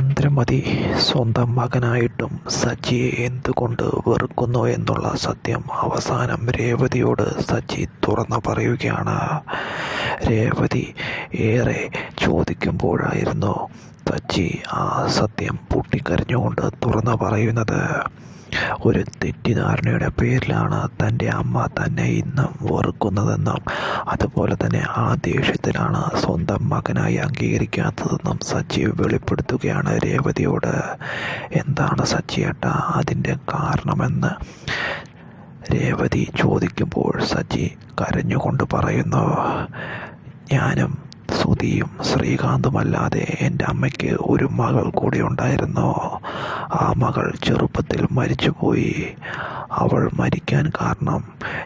ചന്ദ്രമതി സ്വന്തം മകനായിട്ടും സച്ചിയെ എന്തുകൊണ്ട് വെറുക്കുന്നു എന്നുള്ള സത്യം അവസാനം രേവതിയോട് സജി തുറന്നു പറയുകയാണ്. രേവതി ഏറെ ചോദിക്കുമ്പോഴായിരുന്നു സച്ചി ആ സത്യം പൊട്ടിക്കരഞ്ഞുകൊണ്ട് തുറന്നു പറയുന്നത്. ഒരു തെറ്റിദ്ധാരണയുടെ പേരിലാണ് തന്റെ അമ്മ തന്നെ ഇന്നും വെറുക്കുന്നതെന്നും അതുപോലെ തന്നെ ആ ദേഷ്യത്തിലാണ് സ്വന്തം മകനായി അംഗീകരിക്കാത്തതെന്നും സച്ചി വെളിപ്പെടുത്തുകയാണ് രേവതിയോട്. എന്താണ് സച്ചിയേട്ട അതിന്റെ കാരണമെന്ന്? രേവതി ചോദിക്കുമ്പോൾ സച്ചി കരഞ്ഞുകൊണ്ട് പറയുന്നു ഞാനും സുധിയും ശ്രീകാന്തുമല്ലാതെ എന്റെ അമ്മയ്ക്ക് ഒരു മകൾ കൂടി ഉണ്ടായിരുന്നു. ആ മകൾ ചെറുപ്പത്തിൽ മരിച്ചുപോയി. അവൾ മരിക്കാൻ കാരണം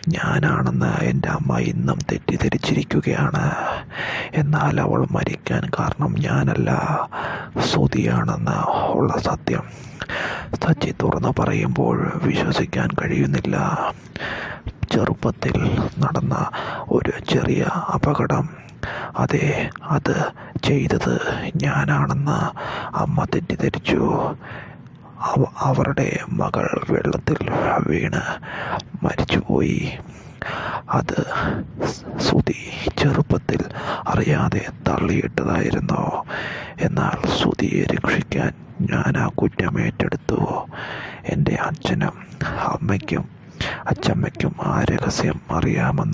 ഞാനാണെന്ന് എന്റെ അമ്മ ഇന്നും തെറ്റിദ്ധരിച്ചിരിക്കുകയാണ്. എന്നാൽ അവൾ മരിക്കാൻ കാരണം ഞാനല്ല. സുധിയാണെന്ന് ഉള്ള സത്യം. സച്ചി തുറന്നു പറയുമ്പോൾ വിശ്വസിക്കാൻ കഴിയുന്നില്ല. ചെറുപ്പത്തിൽ നടന്ന ഒരു ചെറിയ അപകടം. അതെ അത് ചെയ്തത് ഞാനാണെന്ന് അമ്മ തെറ്റിദ്ധരിച്ചു. അവ അവരുടെ മകൾ വെള്ളത്തിൽ വീണ് മരിച്ചുപോയി. അത് സുതി ചെറുപ്പത്തിൽ അറിയാതെ തള്ളിയിട്ടതായിരുന്നു. എന്നാൽ സുതിയെ രക്ഷിക്കാൻ ഞാൻ ആ കുറ്റമേറ്റെടുത്തു. എന്റെ അച്ഛനും അമ്മയ്ക്കും അച്ചമ്മയ്ക്കും ആ രഹസ്യം അറിയാമെന്ന്